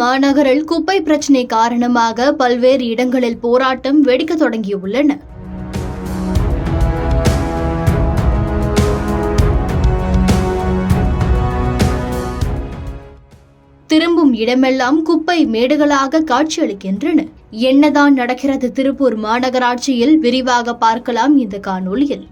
மாநகரில் குப்பை பிரச்சினை காரணமாக பல்வேறு இடங்களில் போராட்டம் வெடிக்க தொடங்கியுள்ளன. திரும்பும் இடமெல்லாம் குப்பை மேடுகளாக காட்சியளிக்கின்றன. என்னதான் நடக்கிறது திருப்பூர் மாநகராட்சியில் விரிவாக பார்க்கலாம் இந்த காணொளியில்.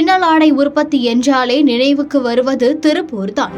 பின்னல் ஆடை உற்பத்தி என்றாலே நினைவுக்கு வருவது திருப்பூர் தான்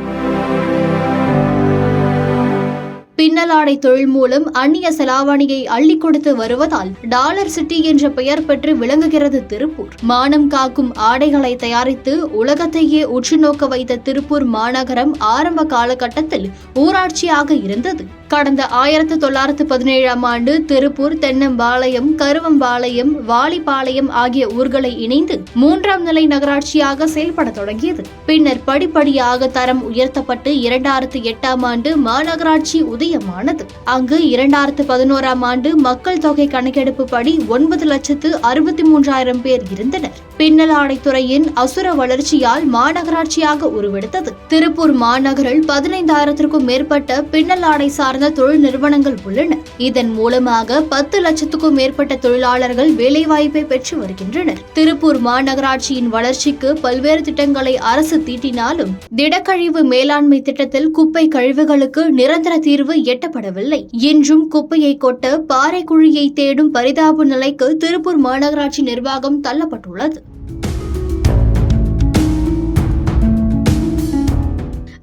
பின்னலாடை தொழில் மூலம் அந்நிய செலாவணியை அள்ளி கொடுத்து வருவதால் டாலர் சிட்டி என்ற பெயர் பெற்று விளங்குகிறது திருப்பூர். மானம் காக்கும் ஆடைகளை தயாரித்து உலகத்தையே உற்று நோக்க வைத்த திருப்பூர் மாநகரம் ஆரம்ப காலகட்டத்தில் ஊராட்சியாக இருந்தது. கடந்த ஆயிரத்தி தொள்ளாயிரத்து பதினேழாம் ஆண்டு திருப்பூர் தென்னம்பாளையம் கருவம்பாளையம் வாலிபாளையம் ஆகிய ஊர்களை இணைந்து மூன்றாம் நிலை நகராட்சியாக செயல்பட தொடங்கியது. பின்னர் படிப்படியாக தரம் உயர்த்தப்பட்டு இரண்டாயிரத்து எட்டாம் ஆண்டு மாநகராட்சி முக்கியமானது. அங்கு இரண்டாயிரத்து பதினோராம் ஆண்டு மக்கள் தொகை கணக்கெடுப்பு படி ஒன்பது லட்சத்து அறுபத்தி மூன்றாயிரம் பேர் இருந்தனர். பின்னல் ஆடைத்துறையின் அசுர வளர்ச்சியால் மாநகராட்சியாக உருவெடுத்தது. திருப்பூர் மாநகரில் பதினைந்தாயிரத்திற்கும் மேற்பட்ட பின்னல் ஆடை சார்ந்த தொழில் நிறுவனங்கள் உள்ளன. இதன் மூலமாக பத்து லட்சத்துக்கும் மேற்பட்ட தொழிலாளர்கள் வேலைவாய்ப்பை பெற்று வருகின்றனர். திருப்பூர் மாநகராட்சியின் வளர்ச்சிக்கு பல்வேறு திட்டங்களை அரசு தீட்டினாலும் திடக்கழிவு மேலாண்மை திட்டத்தில் குப்பை கழிவுகளுக்கு நிரந்தர தீர்வு எட்டப்படவில்லை. என்றும் குப்பையை கொட்ட பாறை குழியை தேடும் பரிதாப நிலைக்கு திருப்பூர் மாநகராட்சி நிர்வாகம் தள்ளப்பட்டுள்ளது.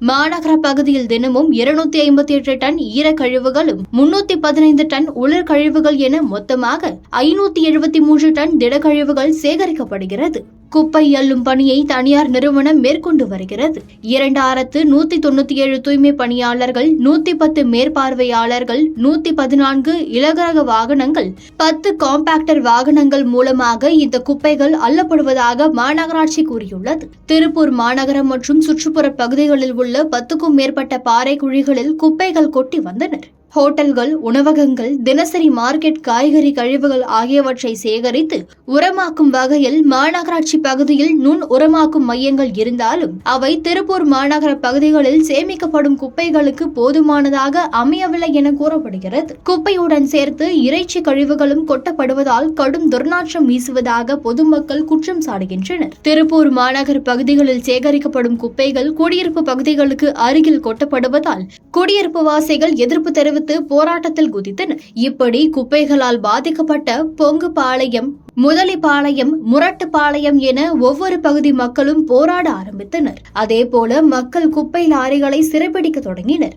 மாநகர பகுதியில் தினமும் இருநூத்தி ஐம்பத்தி எட்டு டன் ஈரக்கழிவுகளும் முன்னூத்தி பதினைந்து டன் உலர் கழிவுகள் என மொத்தமாக ஐநூத்தி எழுபத்தி மூன்று டன் திடக்கழிவுகள் சேகரிக்கப்படுகிறது. குப்பை அள்ளும் பணியை தனியார் நிறுவனம் மேற்கொண்டு வருகிறது. இரண்டாயிரத்து நூத்தி தொண்ணூத்தி ஏழு தூய்மை பணியாளர்கள் நூத்தி பத்து மேற்பார்வையாளர்கள் நூத்தி பதினான்கு இலகரக வாகனங்கள் பத்து காம்பாக்டர் வாகனங்கள் மூலமாக இந்த குப்பைகள் அள்ளப்படுவதாக மாநகராட்சி கூறியுள்ளது. திருப்பூர் மாநகரம் மற்றும் சுற்றுப்புற பகுதிகளில் உள்ள பத்துக்கும் மேற்பட்ட பாறை குழிகளில் குப்பைகள் கொட்டி வந்தனர். ஹோட்டல்கள் உணவகங்கள் தினசரி மார்க்கெட் காய்கறி கழிவுகள் ஆகியவற்றை சேகரித்து உரமாக்கும் வகையில் மாநகராட்சி பகுதியில் நுண் உரமாக்கும் மையங்கள் இருந்தாலும் அவை திருப்பூர் மாநகர பகுதிகளில் சேமிக்கப்படும் குப்பைகளுக்கு போதுமானதாக அமையவில்லை என கூறப்படுகிறது. குப்பையுடன் சேர்த்து இறைச்சி கழிவுகளும் கொட்டப்படுவதால் கடும் துர்நாற்றம் வீசுவதாக பொதுமக்கள் குற்றம் சாடுகின்றனர். திருப்பூர் மாநகர் பகுதிகளில் சேகரிக்கப்படும் குப்பைகள் குடியிருப்பு பகுதிகளுக்கு அருகில் கொட்டப்படுவதால் குடியிருப்பு வாசிகள் எதிர்ப்பு தெரிவித்து எதிர்த்து போராட்டத்தில் குதித்தனர் இப்படி குப்பைகளால் பாதிக்கப்பட்ட பொங்குபாளையம் முதலிப்பாளையம் முரட்டுப்பாளையம் என ஒவ்வொரு பகுதி மக்களும் போராட ஆரம்பித்தனர். அதே போல மக்கள் குப்பை லாரிகளை சிறைபிடிக்க தொடங்கினர்.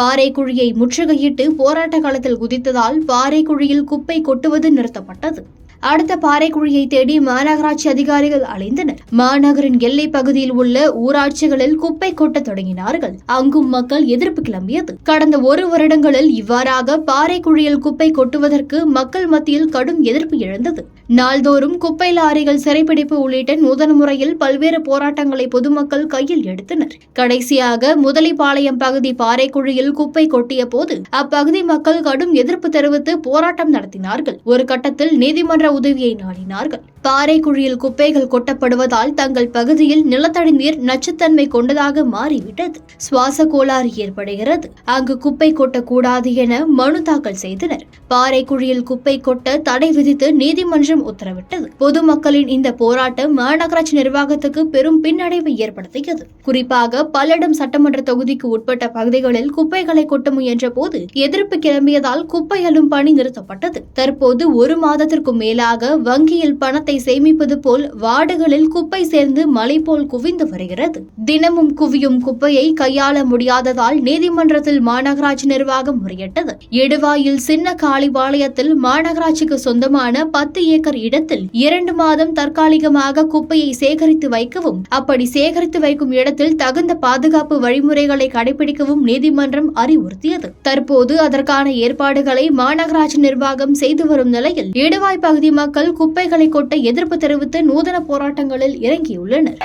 பாறைக்குழியை முற்றுகையிட்டு போராட்ட காலத்தில் குதித்ததால் பாறைக்குழியில் குப்பை கொட்டுவது நிறுத்தப்பட்டது. அடுத்த பாறைக்குழியை தேடி மாநகராட்சி அதிகாரிகள் அலைந்தனர். மாநகரின் எல்லை பகுதியில் உள்ள ஊராட்சிகளில் குப்பை கொட்டத் தொடங்கினார்கள். அங்கும் மக்கள் எதிர்ப்பு கிளம்பியது. கடந்த ஒரு வருடங்களில் இவ்வாறாக பாறைக்குழியில் குப்பை கொட்டுவதற்கு மக்கள் மத்தியில் கடும் எதிர்ப்பு எழுந்தது. நாள்தோறும் குப்பை லாரிகள் சிறைப்பிடிப்பு உள்ளிட்ட நூதன முறையில் பல்வேறு போராட்டங்களை பொதுமக்கள் கையில் எடுத்தனர். கடைசியாக முதலிப்பாளையம் பகுதி பாறைக்குழியில் குப்பை கொட்டிய போது அப்பகுதி மக்கள் கடும் எதிர்ப்பு தெரிவித்து போராட்டம் நடத்தினார்கள். ஒரு கட்டத்தில் நீதிமன்ற உதவியை நாடினார்கள். பாறைக்குழியில் குப்பைகள் கொட்டப்படுவதால் தங்கள் பகுதியில் நிலத்தடி நீர் நச்சுத்தன்மை கொண்டதாக மாறிவிட்டது. சுவாச கோளாறு ஏற்படுகிறது. அங்கு குப்பை கொட்டக்கூடாது என மனு தாக்கல் செய்தனர். பாறைக்குழியில் குப்பை கொட்ட தடை விதித்து நீதிமன்றம் உத்தரவிட்டது. பொதுமக்களின் இந்த போராட்டம் மாநகராட்சி நிர்வாகத்துக்கு பெரும் பின்னடைவை ஏற்படுத்தியது. குறிப்பாக பல்லடம் சட்டமன்ற தொகுதிக்கு உட்பட்ட பகுதிகளில் குப்பைகளை கொட்ட முயன்ற போது எதிர்ப்பு கிளம்பியதால் குப்பை அள்ளும் பணி நிறுத்தப்பட்டது. தற்போது ஒரு மாதத்திற்கும் மேலாக வங்கியில் பணத்தை சேமிப்பது போல் வார்டுகளில் குப்பை சேர்ந்து மலை போல் குவிந்து வருகிறது. தினமும் குவியும் குப்பையை கையாள முடியாததால் நீதிமன்றத்தில் மாநகராட்சி நிர்வாகம் முறையிட்டது. எடுவாயில் சின்ன காளிபாளையத்தில் மாநகராட்சிக்கு சொந்தமான பத்து ஏக்கர் இடத்தில் இரண்டு மாதம் தற்காலிகமாக குப்பையை சேகரித்து வைக்கவும் அப்படி சேகரித்து வைக்கும் இடத்தில் தகுந்த பாதுகாப்பு வழிமுறைகளை கடைபிடிக்கவும் நீதிமன்றம் அறிவுறுத்தியது. தற்போது அதற்கான ஏற்பாடுகளை மாநகராட்சி நிர்வாகம் செய்து வரும் நிலையில் இடுவாய் பகுதி மக்கள் குப்பைகளை கொட்ட எதிர்ப்பு தெரிவித்து நூதன போராட்டங்களில் இறங்கியுள்ளனர்.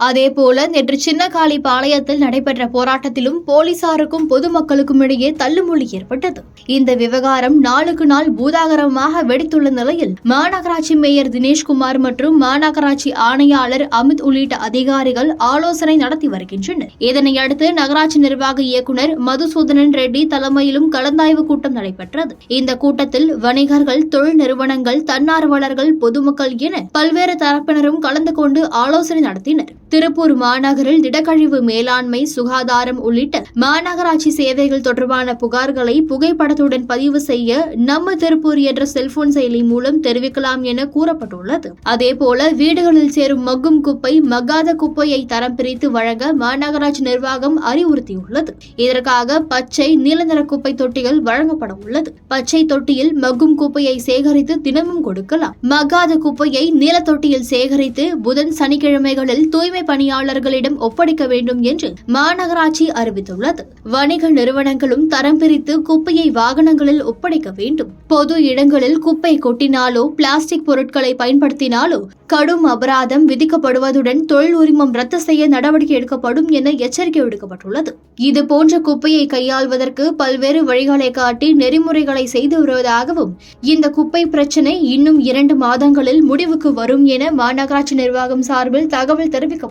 அதேபோல நேற்று சின்னகாளி பாளையத்தில் நடைபெற்ற போராட்டத்திலும் போலீசாருக்கும் பொதுமக்களுக்கும் இடையே தள்ளுமுள்ளி ஏற்பட்டது. இந்த விவகாரம் நாளுக்கு நாள் பூதாகரமாக வெடித்துள்ள நிலையில் மாநகராட்சி மேயர் தினேஷ்குமார் மற்றும் மாநகராட்சி ஆணையாளர் அமித் உள்ளிட்ட அதிகாரிகள் ஆலோசனை நடத்தி வருகின்றனர். இதனையடுத்து நகராட்சி நிர்வாக இயக்குநர் மதுசூதனன் ரெட்டி தலைமையிலும் கலந்தாய்வு கூட்டம் நடைபெற்றது. இந்த கூட்டத்தில் வணிகர்கள் தொழில் நிறுவனங்கள் தன்னார்வலர்கள் பொதுமக்கள் என பல்வேறு தரப்பினரும் கலந்து கொண்டு ஆலோசனை நடத்தினர். திருப்பூர் மாநகரில் திடக்கழிவு மேலாண்மை சுகாதாரம் உள்ளிட்ட மாநகராட்சி சேவைகள் தொடர்பான புகார்களை புகைப்படத்துடன் பதிவு செய்ய நம்ம திருப்பூர் என்ற செல்போன் செயலி மூலம் தெரிவிக்கலாம் என கூறப்பட்டுள்ளது. அதேபோல வீடுகளில் சேரும் மக்கும் குப்பை மக்காத குப்பையை தரம் பிரித்து வழங்க மாநகராட்சி நிர்வாகம் அறிவுறுத்தியுள்ளது. இதற்காக பச்சை நீல நிற குப்பை தொட்டிகள் வழங்கப்பட உள்ளது. பச்சை தொட்டியில் மக்கும் குப்பையை சேகரித்து தினமும் கொடுக்கலாம். மக்காத குப்பையை நீல தொட்டியில் சேகரித்து புதன் சனிக்கிழமைகளில் தூய்மை பணியாளர்களிடம் ஒப்படைக்க வேண்டும் என்று மாநகராட்சி அறிவித்துள்ளது. வணிக நிறுவனங்களும் தரம் பிரித்து குப்பையை வாகனங்களில் ஒப்படைக்க வேண்டும். பொது இடங்களில் குப்பை கொட்டினாலோ பிளாஸ்டிக் பொருட்களை பயன்படுத்தினாலோ கடும் அபராதம் விதிக்கப்படுவதுடன் தொழில் உரிமம் ரத்து செய்ய நடவடிக்கை எடுக்கப்படும் என எச்சரிக்கை விடுக்கப்பட்டுள்ளது. இது போன்ற குப்பையை கையாள்வதற்கு பல்வேறு வழிகளை காட்டி நெறிமுறைகளை செய்து வருவதாகவும் இந்த குப்பை பிரச்சினை இன்னும் இரண்டு மாதங்களில் முடிவுக்கு வரும் என மாநகராட்சி நிர்வாகம் சார்பில் தகவல்